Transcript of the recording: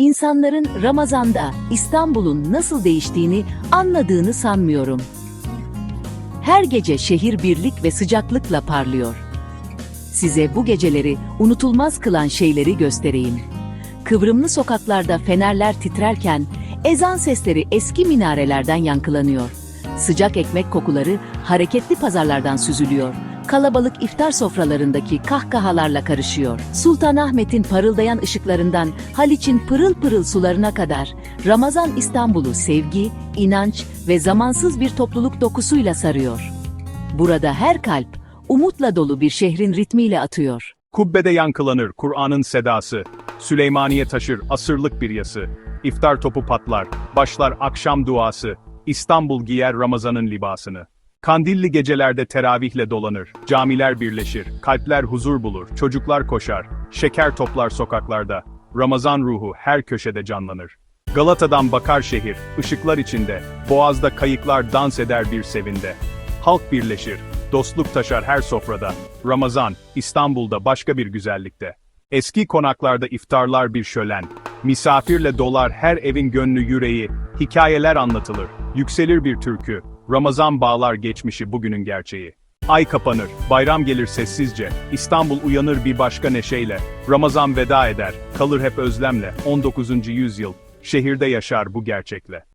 insanların Ramazan'da İstanbul'un nasıl değiştiğini anladığını sanmıyorum. Her gece şehir birlik ve sıcaklıkla parlıyor. Size bu geceleri unutulmaz kılan şeyleri göstereyim. Kıvrımlı sokaklarda fenerler titrerken ezan sesleri eski minarelerden yankılanıyor. Sıcak ekmek kokuları hareketli pazarlardan süzülüyor. Kalabalık iftar sofralarındaki kahkahalarla karışıyor. Sultanahmet'in parıldayan ışıklarından Haliç'in pırıl pırıl sularına kadar Ramazan İstanbul'u sevgi, inanç ve zamansız bir topluluk dokusuyla sarıyor. Burada her kalp umutla dolu bir şehrin ritmiyle atıyor. Kubbede yankılanır Kur'an'ın sedası, Süleymaniye taşır asırlık bir yası, İftar topu patlar, başlar akşam duası, İstanbul giyer Ramazan'ın libasını. Kandilli gecelerde teravihle dolanır, camiler birleşir, kalpler huzur bulur, çocuklar koşar, şeker toplar sokaklarda, Ramazan ruhu her köşede canlanır. Galata'dan bakar şehir, ışıklar içinde, boğazda kayıklar dans eder bir sevinde. Halk birleşir, dostluk taşar her sofrada. Ramazan, İstanbul'da başka bir güzellikte. Eski konaklarda iftarlar bir şölen. Misafirle dolar her evin gönlü yüreği. Hikayeler anlatılır. Yükselir bir türkü. Ramazan bağlar geçmişi bugünün gerçeği. Ay kapanır, bayram gelir sessizce. İstanbul uyanır bir başka neşeyle. Ramazan veda eder, kalır hep özlemle. 19. yüzyıl, şehirde yaşar bu gerçekle.